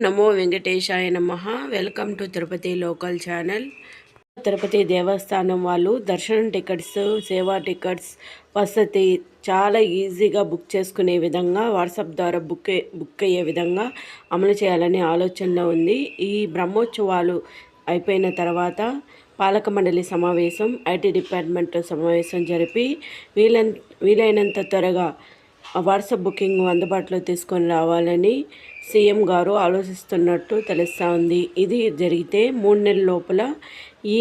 నమో వెంకటేశాయ నమ. Welcome to Tirupati local channel. Tirupati దేవస్థానం వాళ్ళు దర్శనం టికెట్స్ సేవా టికెట్స్ వసతి చాలా ఈజీగా బుక్ చేసుకునే విధంగా వాట్సాప్ ద్వారా బుక్ బుక్ అయ్యే విధంగా అమలు చేయాలనే ఆలోచనలో ఉంది. ఈ బ్రహ్మోత్సవాలు అయిపోయిన తర్వాత పాలక మండలి సమావేశం ఐటీ డిపార్ట్మెంట్ సమావేశం జరిపి వీలైనంత త్వరగా వాట్సాప్ బుకింగ్ అందుబాటులో తీసుకొని రావాలని సీఎం గారు ఆలోచిస్తున్నట్టు తెలుస్తూ ఉంది. ఇది జరిగితే మూడు నెలల లోపల ఈ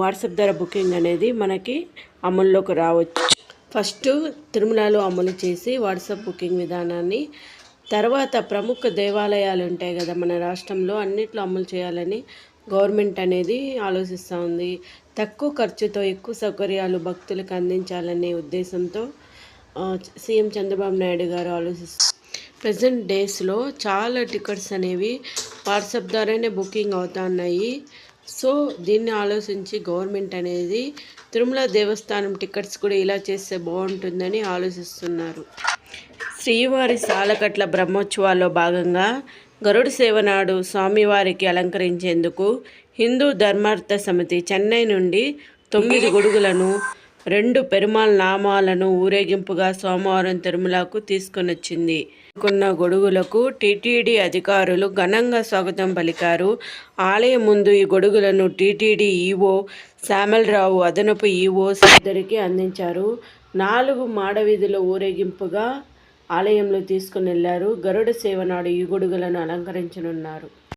వాట్సాప్ ద్వారా బుకింగ్ అనేది మనకి అమల్లోకి రావచ్చు. ఫస్ట్ తిరుమలలో అమలు చేసి వాట్సాప్ బుకింగ్ విధానాన్ని తర్వాత ప్రముఖ దేవాలయాలు ఉంటాయి కదా మన రాష్ట్రంలో అన్నిట్లో అమలు చేయాలని గవర్నమెంట్ అనేది ఆలోచిస్తూ ఉంది. తక్కువ ఖర్చుతో ఎక్కువ సౌకర్యాలు భక్తులకు అందించాలనే ఉద్దేశంతో సీఎం చంద్రబాబు నాయుడు గారు ఆలోచిస్తారు ప్రజెంట్ డేస్లో చాలా టికెట్స్ అనేవి వాట్సాప్ ద్వారానే బుకింగ్ అవుతా ఉన్నాయి సో దీన్ని ఆలోచించి గవర్నమెంట్ అనేది తిరుమల దేవస్థానం టికెట్స్ కూడా ఇలా చేస్తే బాగుంటుందని ఆలోచిస్తున్నారు. శ్రీవారి సాలకట్ల బ్రహ్మోత్సవాల్లో భాగంగా గరుడ సేవ నాడు స్వామివారికి అలంకరించేందుకు హిందూ ధర్మార్థ సమితి చెన్నై నుండి తొమ్మిది గొడుగులను రెండు పెరుమాళ్ నామాలను ఊరేగింపుగా సోమవారం తిరుమలకు తీసుకొనొచ్చింది. కొన్న గొడుగులకు టీటీడీ అధికారులు ఘనంగా స్వాగతం పలికారు. ఆలయం ముందు ఈ గొడుగులను టీటీడీ ఈవో శ్యామలరావు అదనపు ఈవో ఇద్దరికి అందించారు. నాలుగు మాడవీధుల ఊరేగింపుగా ఆలయంలో తీసుకుని వెళ్ళారు గరుడ సేవ నాడు ఈ గొడుగులను అలంకరించనున్నారు.